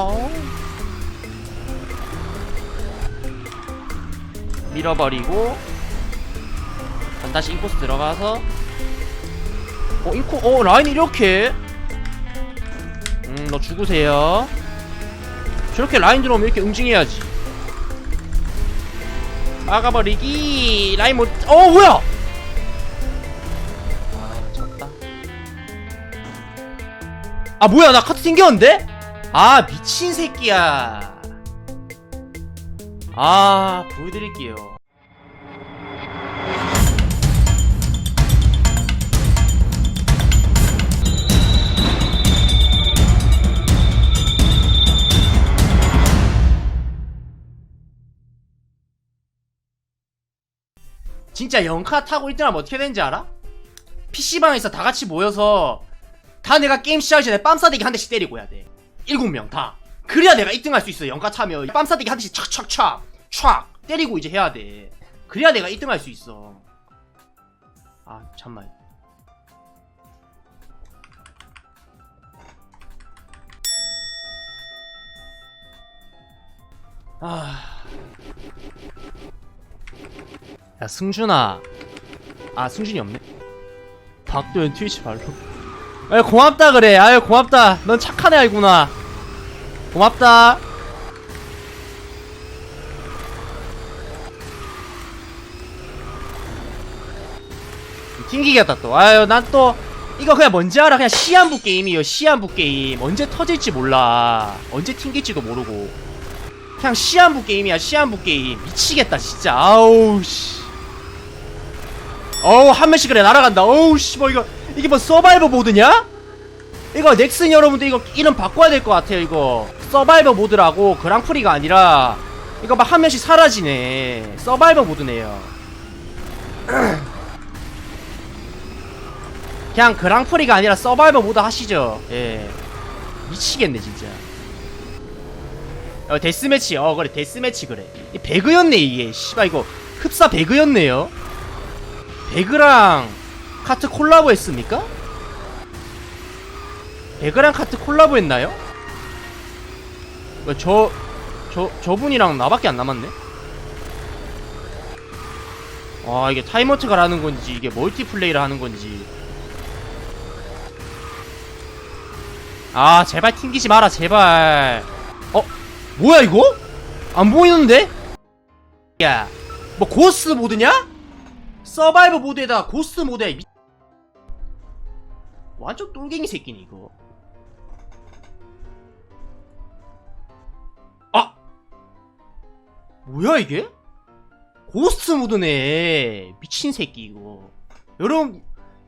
어. 밀어버리고 전 다시 인코스 들어가서 어 인코 어 라인 이렇게. 음너 죽으세요. 저렇게 라인 들어오면 이렇게 응징해야지. 막아버리기. 라인 못어 뭐야! 아 졌다. 아 뭐야 나 카트 튕겼는데 아 미친 새끼야. 아 보여드릴게요. 진짜 영카 타고 1등 하면 어떻게 되는지 알아? PC방에서 다 같이 모여서 다 내가 게임 시작하기 전에 빰싸대기 한 대씩 때리고 해야 돼 7명 다. 그래야 내가 1등 할 수 있어. 영카 타면. 빰싸대기 한 대씩 촥촥촥 촥 때리고 이제 해야 돼. 그래야 내가 1등 할 수 있어. 아 잠만 아... 야 승준아. 아 승준이 없네. 박도현 트위치 발로. 아유 고맙다 그래. 아유 고맙다. 넌 착한 애 알구나 고맙다. 튕기겠다 또. 아유 난 또 이거 그냥 뭔지 알아? 그냥 시한부 게임이에요 시한부 게임. 언제 터질지 몰라. 언제 튕길지도 모르고. 그냥 시한부 게임이야 시한부 게임. 미치겠다 진짜. 아우 씨. 어우 한 명씩 그래 날아간다. 어우 씨뭐 이거 이게 뭐 서바이버 모드냐? 이거 넥슨 여러분들 이거 이름 바꿔야 될 것 같아요 이거. 서바이버 모드라고 그랑프리가 아니라. 이거 막 한 명씩 사라지네. 서바이버 모드네요. 그냥 그랑프리가 아니라 서바이버 모드 하시죠. 예. 미치겠네 진짜. 어 데스매치. 어 그래 데스매치 그래. 이 배그였네 이게. 씨발 이거 흡사 배그였네요. 배그랑 카트 콜라보 했습니까? 배그랑 카트 콜라보 했나요? 뭐 저, 저, 저분이랑 나밖에 안 남았네? 아, 이게 타임어트가 라는 건지, 이게 멀티플레이를 하는 건지. 아, 제발 튕기지 마라, 제발. 어? 뭐야, 이거? 안 보이는데? 야, 뭐 고스 모드냐? 서바이버 모드에다가 고스트 모드에 미... 완전 똘갱이 새끼네 이거. 아! 뭐야 이게? 고스트 모드네. 미친 새끼 이거. 여러분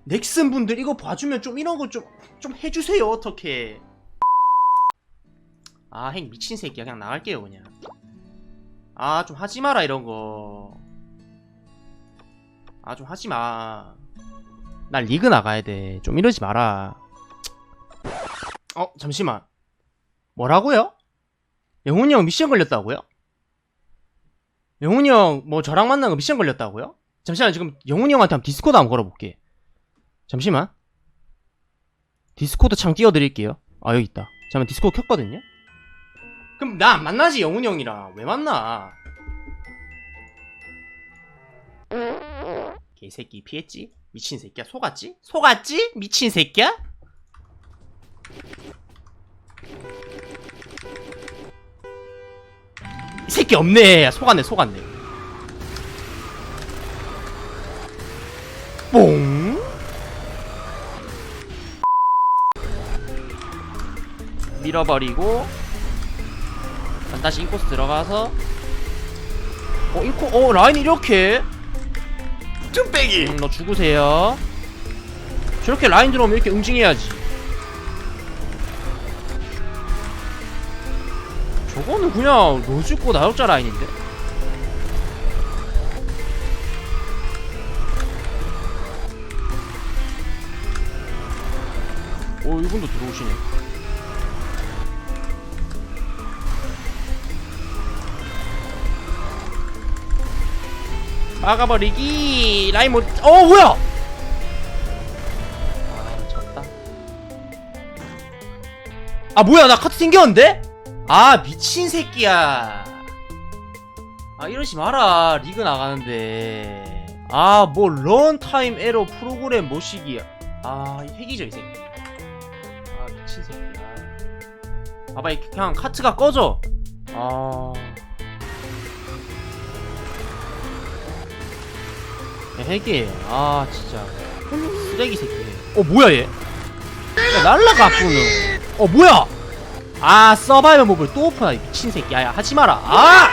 넥슨 분들 이거 봐주면 좀 이런 거 좀 좀 해주세요 어떻게. 아 행 미친 새끼야. 그냥 나갈게요 그냥. 아 좀 하지마라 이런 거. 아 좀 하지마 난 리그 나가야 돼 좀 이러지 마라 어 잠시만 뭐라고요? 영훈이 형 미션 걸렸다고요? 영훈이 형 뭐 저랑 만난 거 미션 걸렸다고요? 잠시만 지금 영훈이 형한테 한번 디스코드 한번 걸어볼게 잠시만 디스코드 창 띄워드릴게요 아 여기 있다 잠깐만 디스코드 켰거든요? 그럼 나 안 만나지 영훈이 형이랑 왜 만나 개새끼 피했지? 미친 새끼야 속았지? 속았지? 미친 새끼야? 이 새끼 없네 야, 속았네 속았네 뽕 밀어버리고 전 다시 인코스 들어가서 어 인코 어 라인 이렇게 tum빼기 음, 너 죽으세요. 저렇게 라인 들어오면 이렇게 응징해야지. 저거는 그냥 너 죽고 나 죽자 라인인데? 오, 어, 이분도 들어오시네. 막아버리기 라인 못. 어 뭐야? 아 졌다. 아 뭐야 나 카트 튕겼는데? 아 미친 새끼야 아 이러지 마라 리그 나가는데 아 뭐 런타임 에러 프로그램 모시기 아이 핵이죠 이 새끼 아 미친 새끼야 봐봐 이 그냥 카트가 꺼져 아 핵이에요 아 진짜. 쓰레기 새끼 어 뭐야 얘? 야, 날라갔구는. 어 뭐야? 아 서바이벌 모브를 또 오픈하니 미친 새끼야 야 하지 마라. 아